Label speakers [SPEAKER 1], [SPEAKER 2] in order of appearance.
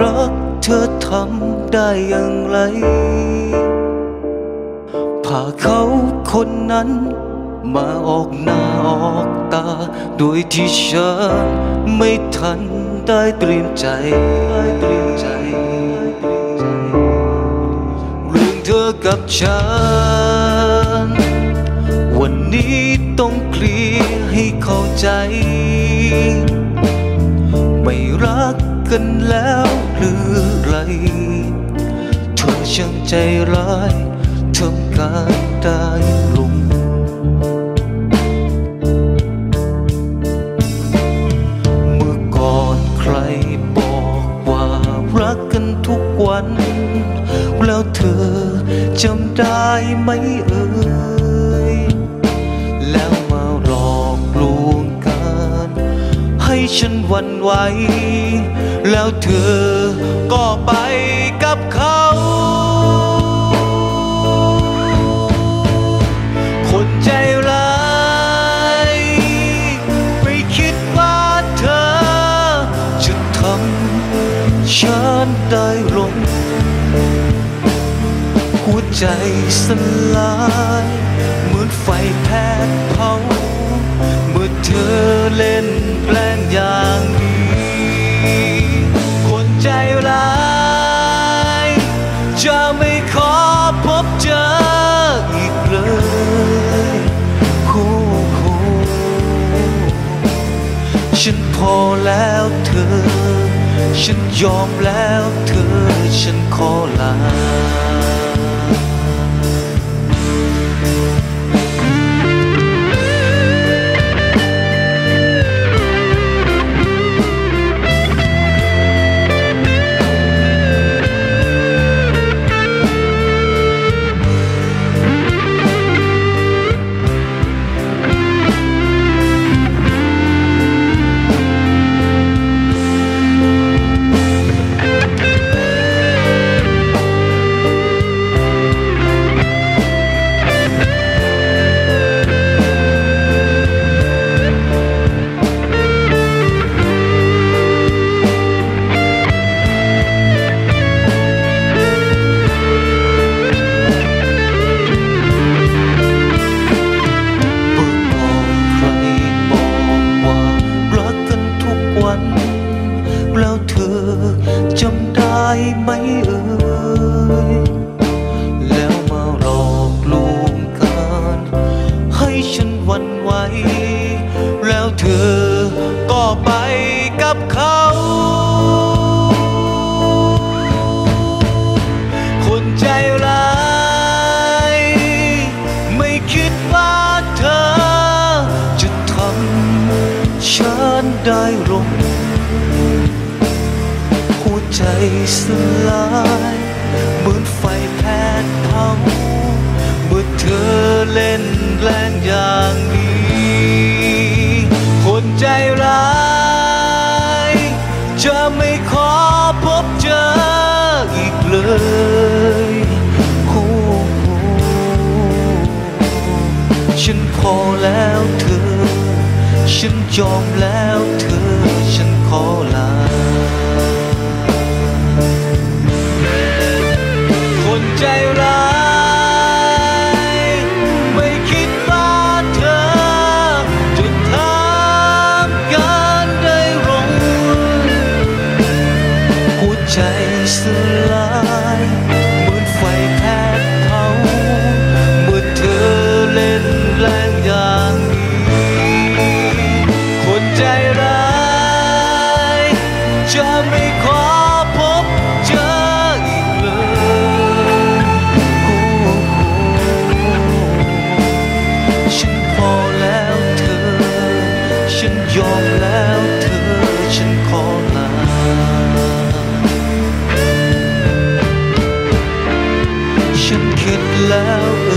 [SPEAKER 1] รักเธอทำได้อย่างไรพาเขาคนนั้นมาออกหน้าออกตา โดยที่ฉันไม่ทันได้เตรียมใจได้เตรียมใจเรื่องเธอกับฉัน วันนี้ต้องเคลียร์ให้เข้าใจ ไม่รักกันแล้ว หรือไรเธอช่างใจร้ายทำการได้ลง เมื่อก่อนใครบอกว่ารักกันทุกวัน แล้วเธอจำได้ไหมเอ่ย แล้วมาหลอกลวงกัน ให้ฉันวันไหว แล้วเธอก็ไปกับเขา คนใจร้ายไม่คิดว่าเธอ จะทำฉันได้ลงหัวใจสลายเหมือนไฟแพดเผา เมื่อเธอเล่นแกล้งย่า ฉันยอมแล้วเธอฉันขอลา ได้ลงหัวใจสลายเหมือนไฟแผดเผาเมื่อเธอเล่นแกล้งอย่างนี้คนใจร้ายจะไม่ขอพบเจออีกเลยโอ้โหฉันพอแล้วเธอ ฉันยอมแล้ว สลายเหมือนไฟแผดเผาเมื่อเธอเล่นแรงอย่างนี้คนใจร้ายจะไม่ขอพบเจออีกเลยโอ้โหฉันพอแล้วเธอ ฉันยอมแล้วเธอ ฉันขอ love.